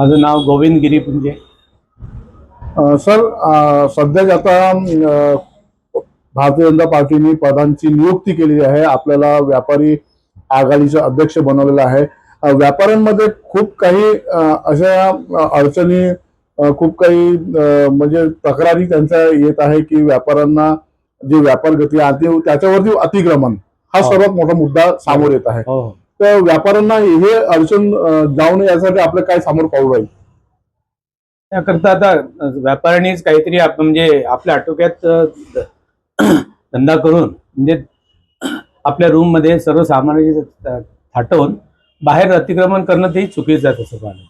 माझं नाव गोविंद गिरीपुंजे. सर अ, सध्याच आता भारतीय जनता पार्टीने पदांची नियुक्ती केलेली आहे आपल्याला व्यापारी आघाडीचे अध्यक्ष बनवलेलं आहे. व्यापाऱ्यांमध्ये खूप काही अशा अडचणी खूप काही म्हणजे तक्रारी त्यांच्या येत आहे की व्यापाऱ्यांना जे व्यापार गती आहे त्याच्यावरती अतिक्रमण हा हो. सर्वात मोठा मुद्दा समोर येत आहे. हो. तर व्यापाऱ्यांना हे अडचण जाऊ नये यासाठी आपलं काय समोर पाऊल राहील? त्याकरता आता व्यापाऱ्यांनीच काहीतरी आपण म्हणजे आपल्या आटोक्यात धंदा करून म्हणजे आपल्या रूममध्ये सर्व सामानाची थाटवून बाहेर अतिक्रमण करणं तेही चुकीचं जात असं पाहिलं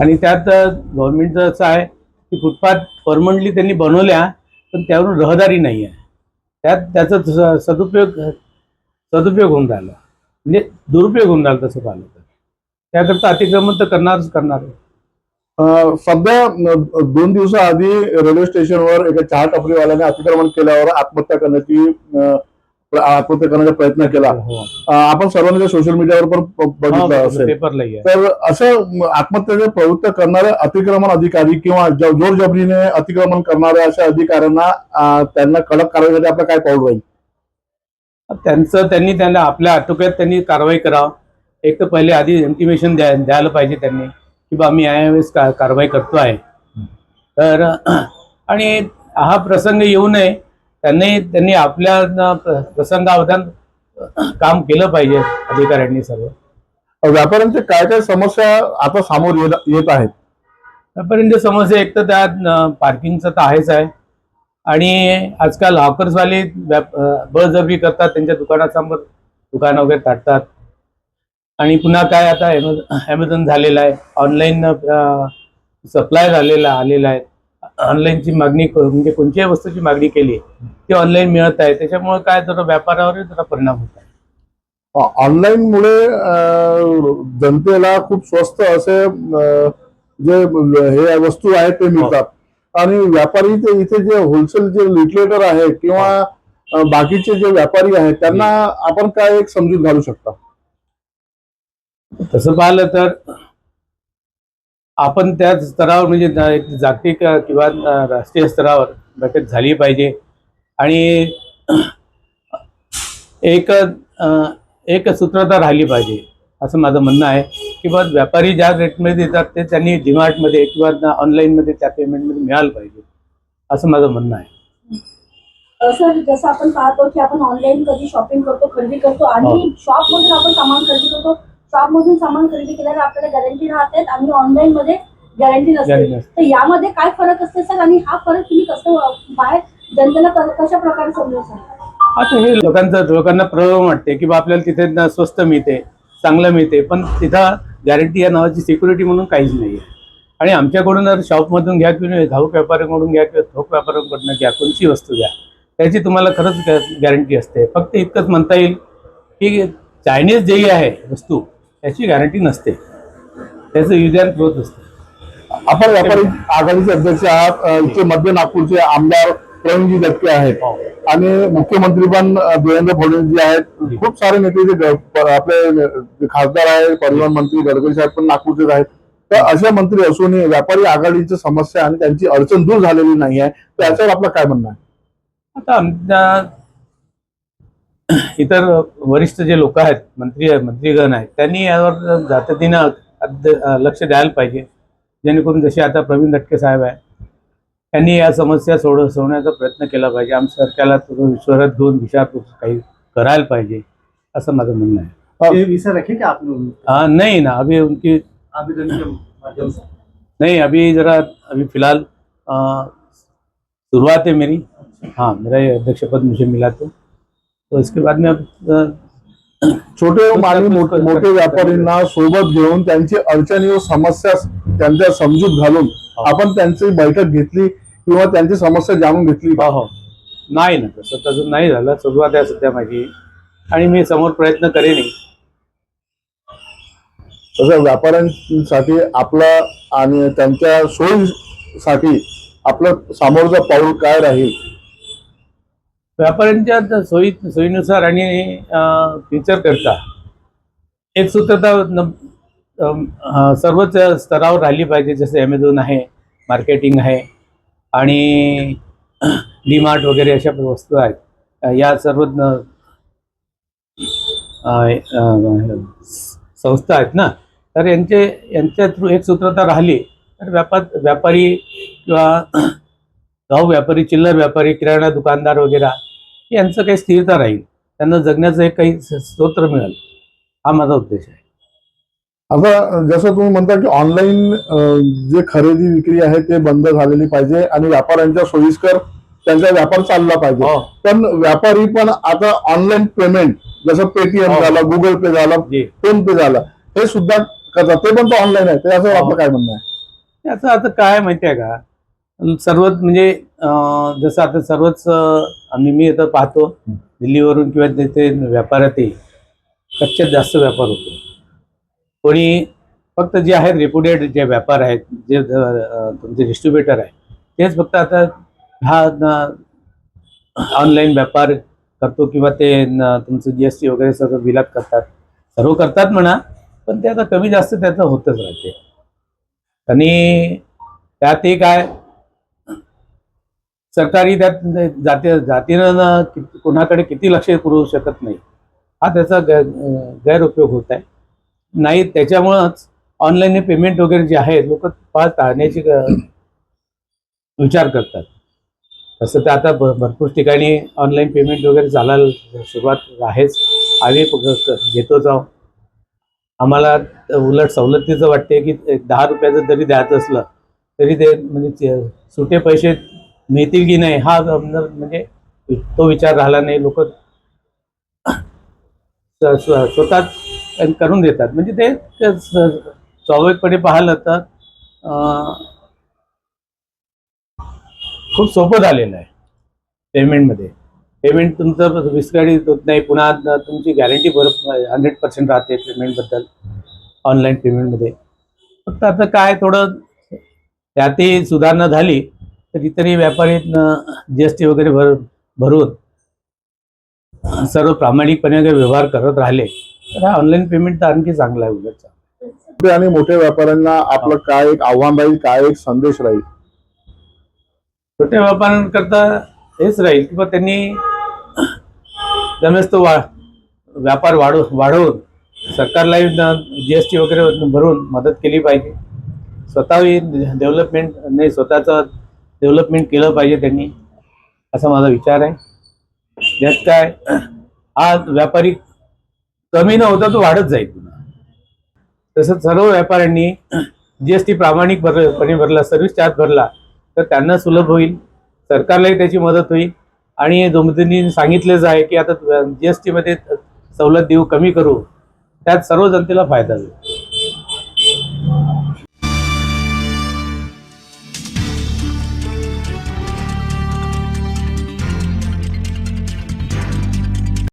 आणि त्यात गव्हर्नमेंटचं असं आहे की फुटपाथ परमनंटली त्यांनी बनवल्या पण त्यावरून रहदारी नाही आहे. त्यात त्याचा सदुपयोग सदुपयोग होऊन राहिला. म्हणजे दुरुपयोग होऊन राहिला तसं पाहिलं तर त्याकरता अतिक्रमण तर करणारच करणार आहे. सध्या दोन दिवसाआधी रेल्वे स्टेशनवर एका चहा टपरीवाल्याने अतिक्रमण केल्यावर आत्महत्या करण्याची आत्महत्या करण्याचा प्रयत्न केला हो. अ, आपण सर्वांनी सोशल मीडियावर पण बघितलं हा, असेल तर असं आत्महत्येचे प्रवृत्त करणारे अतिक्रमण अधिकारी किंवा जोरजबरीने अतिक्रमण करणाऱ्या अशा अधिकाऱ्यांना त्यांना कडक कारवाईसाठी आपलं काय पाऊल राहील त्यांचं त्यांनी त्यांना आपल्या आटोक्यात त्यांनी कारवाई करावं. एक तर पहिले आधी इंटिमेशन द्या द्यायला पाहिजे त्यांनी की बा मी यावेळेस का कारवाई करतो आहे. तर आणि हा प्रसंग येऊ नये. त्यांनी त्यांनी आपल्या प्रसंगावधान काम केलं पाहिजे अधिकाऱ्यांनी सर्व. अ, व्यापाऱ्यांचे काय काय समस्या आता समोर येत- येत आहेत? त्यापर्यंत समस्या एक तर त्यात पार्किंगचं तर आहेच आहे. आणि आजकाल हॉकर्सवाले व्याप बळजबरी करतात त्यांच्या दुकानासमोर दुकान वगैरे काढतात आणि पुन्हा काय आता ॲमेझॉन झालेलं आहे. ऑनलाईन सप्लाय झालेला आलेला आहे. ऑनलाईनची मागणी म्हणजे कोणत्याही वस्तूची मागणी केली ती ऑनलाईन मिळत आहे. त्याच्यामुळे काय जरा व्यापारावर जरा परिणाम होत आहे. ऑनलाईनमुळे जनतेला खूप स्वस्त असे जे हे वस्तू आहेत ते मिळतात. आणि व्यापारी ते इथे जे होलसेल जे लिटरेटर आहे किंवा बाकीचे जे व्यापारी आहेत त्यांना आपण काय एक समजूत घालू शकता? तसं पाहिलं तर आपण त्या स्तरावर म्हणजे एक जागतिक किंवा राष्ट्रीय स्तरावर बैठक झाली पाहिजे. आणि एक एक सूत्रता राहिली पाहिजे. असं माझं म्हणणं आहे की बा व्यापारी ज्या रेटमध्ये देतात ते त्यांनी डिमार्टमध्ये किंवा ऑनलाईनमध्ये त्या पेमेंटमध्ये मिळालं पाहिजे. असं माझं म्हणणं आहे. सर जसं आपण पाहतो की आपण ऑनलाईन कधी शॉपिंग करतो खरेदी करतो आणि शॉप मधून आपण सामान खरेदी करतो शॉप मधून सामान खरेदी केल्यावर आपल्याला गॅरंटी राहते आणि ऑनलाईन मध्ये गॅरंटी नसते. तर यामध्ये काय फरक असते सर? आणि हा फरक तुम्ही कसं बाहेर जनतेला कशा प्रकारे समजू सर? आता हे लोकांचं लोकांना प्रॉब्लेम वाटते की बा आपल्याला तिथे स्वस्त मिळते. चांगलं मिळते पण तिथं गॅरंटी या नावाची सिक्युरिटी म्हणून काहीच नाही आहे आणि आमच्याकडून जर शॉपमधून घ्या किंवा घाऊक व्यापाऱ्यांकडून घ्या किंवा थोक व्यापाऱ्यांकडून घ्या कोणची वस्तू घ्या त्याची तुम्हाला खरंच गॅरंटी असते. फक्त इतकंच म्हणता येईल की चायनीज जे आहे वस्तू त्याची गॅरंटी नसते. त्याचं युज अँड ग्रोथ असते. आपण व्यापारी आघाडीचे अध्यक्ष आहात इथे मध्य नागपूरचे आमदार प्रवीणजी दटके आहेत. आणि मुख्यमंत्री पण देवेंद्र फडणवीस जी आहेत खूप सारे नेते जे आपले खासदार आहेत परिवहन मंत्री गडकरी साहेब पण नागपूरचेच आहेत. तर असे मंत्री असूनही व्यापारी आघाडीची समस्या आणि त्यांची अडचण दूर झालेली नाही आहे. तर याच्यावर आपलं काय म्हणणं आहे? आता आमच्या इतर वरिष्ठ जे लोक आहेत मंत्री मंत्रीगण आहेत त्यांनी यावर जातीनं लक्ष द्यायला पाहिजे. जेणेकरून जसे आता प्रवीण दटके साहेब आहे त्यांनी या समस्या सोड सोडण्याचा प्रयत्न केला पाहिजे. आमच्या सरकारला थोडं विश्वासात घेऊन विचारपूस काही करायला पाहिजे असं माझं म्हणणं आहे. हाँ नहीं ना अभी उनकी नहीं अभी ज़रा अभी फिलहाल अ, शुरुआत है मेरी. हाँ मेरा ये अध्यक्ष पद मुझे मिला तो. तो इसके बाद में अब छोटे आणि मोठे मोठे व्यापारींना सोबत घेऊन त्यांची अडचणी व समस्या त्यांच्या समजूत घालून आपण त्यांची बैठक घेतली. किंवा त्यांची समस्या जाणून घेतली हो हो. नाही ना तसं तसं नाही झालं. सुरुवात आहे सध्या माझी. आणि मी समोर प्रयत्न करेनही तसं व्यापाऱ्यांसाठी आपला आणि त्यांच्या सोयीसाठी आपलं समोरचं पाऊल काय राहील? व्यापाऱ्यांच्या सोयी सोयीनुसार आणि फ्युचर करता. एक सूत्रता सर्वच स्तरावर राहिली पाहिजे जसं ॲमेझॉन आहे मार्केटिंग आहे. आणि डीमार्ट वगैरे अशा वस्तू आहेत. या सर्व संस्था आहेत ना. तर यांचे यांच्या थ्रू एक सूत्रता राहिली तर व्यापार व्यापारी किंवा गाव व्यापारी चिल्लर व्यापारी किराणा दुकानदार वगैरे यांचं काही स्थिरता राहील. त्यांना जगण्याचं एक काही स्तोत्र मिळेल. हा माझा उद्देश आहे. आता जसं तुम्ही म्हणता की ऑनलाईन जे खरेदी विक्री आहे ते बंद झालेली पाहिजे आणि व्यापाऱ्यांच्या सोयीस्कर त्यांचा व्यापार चालला पाहिजे. हो. पण व्यापारी पण आता ऑनलाईन पेमेंट जसं पेटीएम हो. झालं गुगल पे झालं फोन पे झालं हे सुद्धा करतात. ते पण तो ऑनलाईन आहे. ते असं हो. आपलं काय म्हणणं आहे? याचं आता काय माहिती आहे का? सर्वच म्हणजे जसं आता सर्वच आम्ही मी आता पाहतो दिल्लीवरून किंवा तिथे व्यापारातही कच्च्यात जास्त व्यापार होतो. कोणी फक्त जे आहेत रेप्युटेड जे व्यापार आहेत जे तुमचे डिस्ट्रीब्युटर आहे तेच फक्त आता हा ऑनलाईन व्यापार करतो किंवा ते तुमचं जी एस टी वगैरे सगळं विलाप करतात. सर्व करतात म्हणा पण ते आता कमी जास्त त्याचं होतच राहते. आणि त्यात त्यातही काय सरकारी त्यात जाती जातीनं कोणाकडे किती लक्ष पुरवू शकत नाही हा त्याचा गैरउपयोग होत आहे. नाही त्याच्यामुळंच ऑनलाईन पेमेंट वगैरे जे आहे लोक फार टाळण्याची विचार करतात. तसं तर आता भरपूर ठिकाणी ऑनलाईन पेमेंट वगैरे चालायला सुरुवात आहेच. आम्ही क- घेतोच आहोत आम्हाला उलट सवलतीचं वाटते की एक दहा रुपयाचं जरी द्यायचं असलं तरी ते म्हणजे सुटे पैसे मिळतील की नाही हा म्हणजे तो विचार राहिला नाही. लोक स्वतः करून देतात. म्हणजे ते स्वाभाविकपणे पाहिलं तर खूप सोपं झालेलं आहे पेमेंटमध्ये. पेमेंट तुमचं विस्कळीत होत नाही. पुन्हा तुमची गॅरंटी बरोबर हंड्रेड पर्सेंट राहते पेमेंटबद्दल ऑनलाईन पेमेंटमध्ये. फक्त आता काय थोडं त्यातही सुधारणा झाली तर इतरही व्यापारी जी एस टी वगैरे भर भरून सर्व प्रामाणिकपणे व्यवहार करत राहिले. तर हा ऑनलाईन पेमेंट तर आणखी चांगला आहे उलट आणि मोठ्या व्यापाऱ्यांना आपलं काय एक आव्हान राहील काय एक संदेश राहील? छोट्या व्यापाऱ्यांकरता हेच राहील की बा त्यांनी जमेस तो वा व्यापार वाढव वाढवून सरकारलाही जी एस टी वगैरे भरून मदत केली पाहिजे. स्वतःही डेव्हलपमेंट नाही स्वतःचं डेव्हलपमेंट केलं पाहिजे त्यांनी असा माझा विचार आहे. त्यात काय हा व्यापारी कमी न होता तो वाढत जाईल पुन्हा. तसंच सर्व व्यापाऱ्यांनी जीएसटी प्रामाणिक भरपणे भरला सर्व्हिस चार्ज भरला तर त्यांना सुलभ होईल सरकारलाही त्याची मदत होईल. आणि दोमतींनी सांगितलेच आहे की आता जीएसटीमध्ये सवलत देऊ कमी करू त्यात सर्व जनतेला फायदा होईल.